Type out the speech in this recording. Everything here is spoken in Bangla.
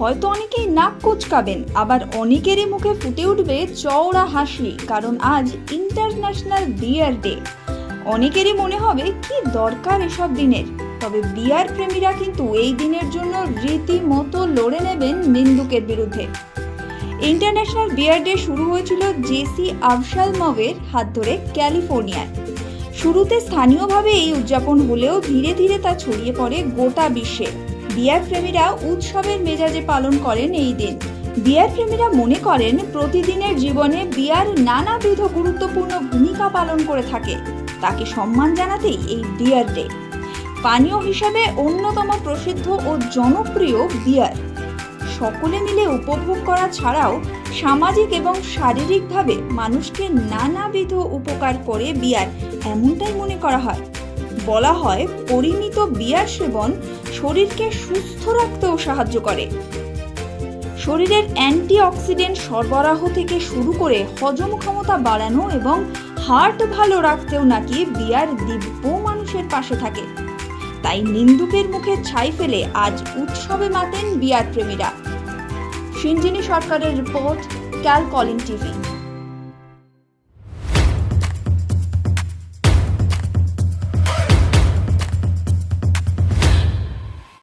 হয়তো অনেকেই নাক কুচকাবেন, আবার অনেকেরই মুখে ফুটে উঠবে চওড়া হাসি, কারণ আজ ইন্টারন্যাশনাল বিয়ার ডে। অনেকেরই মনে হবে, কি দরকার এসব দিনের? তবে বিয়ার প্রেমীরা কিন্তু এই দিনের জন্য রীতিমতো লড়ে নেবেন নিন্দুকের বিরুদ্ধে। ইন্টারন্যাশনাল বিয়ার ডে শুরু হয়েছিল জেসি আফশাল মভের হাত ধরে ক্যালিফোর্নিয়ায়। শুরুতে স্থানীয়ভাবে এই উদযাপন হলেও ধীরে ধীরে তা ছড়িয়ে পড়ে গোটা বিশ্বে। বিয়ার প্রেমীরা উৎসবের মেজাজে পালন করেন এই দিন। বিয়ার প্রেমীরা মনে করেন প্রতিদিনের জীবনে বিয়ার নানাবিধ গুরুত্বপূর্ণ ভূমিকা পালন করে থাকে। তাকে সম্মান জানাতেই এই বিয়ার ডে। পানীয় হিসাবে অন্যতম প্রসিদ্ধ ও জনপ্রিয় বিয়ার। সকলে মিলে উপভোগ করা ছাড়াও সামাজিক এবং শারীরিকভাবে মানুষকে নানাবিধ উপকার করে বিয়ার, এমনটাই মনে করা হয়। বলা হয় পরিমিত বিয়ার সেবন শরীরকে সুস্থ রাখতেও সাহায্য করে। শরীরের অ্যান্টিঅক্সিডেন্ট সরবরাহ থেকে শুরু করে হজম ক্ষমতা বাড়ানো এবং হার্ট ভালো রাখতেও নাকি বিয়ার দিব্য মানুষের পাশে থাকে। তাই নিন্দুকের মুখে ছাই ফেলে আজ উৎসবে মাতেন বিয়ার প্রেমীরা। সিঞ্জিনী সরকারের রিপোর্ট ক্যাল কলিং টিভি।